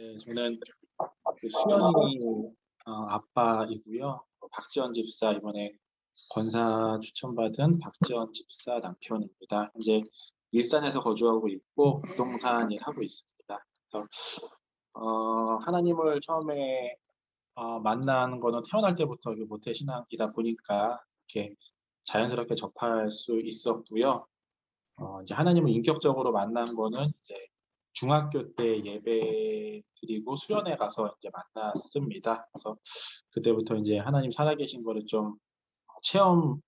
네, 저는 그 수연이 어, 아빠이고요. 어, 박지원 집사 이번에 권사 추천받은 박지원 집사 남편입니다. 현재 일산에서 거주하고 있고 부동산 일 하고 있습니다. 그래서 어, 하나님을 처음에 어, 만난 거는 태어날 때부터 그 모태 신앙이다 보니까 이렇게 자연스럽게 접할 수 있었고요. 어, 이제 하나님을 인격적으로 만난 거는 이제 중학교 때 예배 드리고 수련회 가서 이제 만났습니다. 그래서 그때부터 이제 하나님 살아계신 거를 좀 체험으로서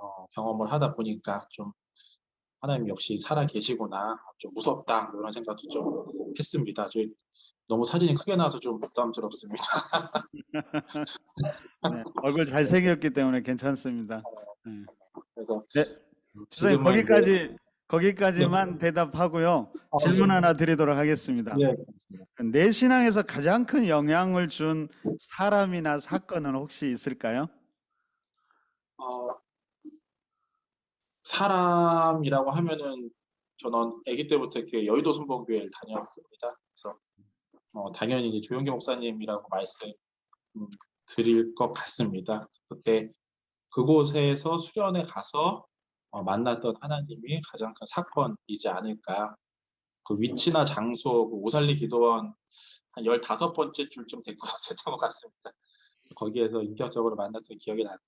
어, 경험을 하다 보니까 좀 하나님 역시 살아계시구나 좀 무섭다 이런 생각도 좀 했습니다. 저 너무 사진이 크게 나와서 좀 부담스럽습니다. 네, 얼굴 잘생겼기 때문에 괜찮습니다. 네. 그래서 네, 이제- 거기까지 거기까지만 대답하고요. 어, 질문 하나 드리도록 하겠습니다. 네, 내 신앙에서 가장 큰 영향을 준 사람이나 사건은 혹시 있을까요? 어, 사람이라고 하면은 저는 아기 때부터 이렇게 여의도 순복교회를 다녔습니다. 그래서 어, 당연히 이제 조영기 목사님이라고 말씀 음, 드릴 것 같습니다. 그때 그곳에서 수련회 가서 어, 만났던 하나님이 가장 큰 사건이지 않을까. 그 위치나 장소, 그 오살리 기도원 한 15번째 줄쯤 된 것, 됐던 것 같습니다. 거기에서 인격적으로 만났던 기억이 납니다.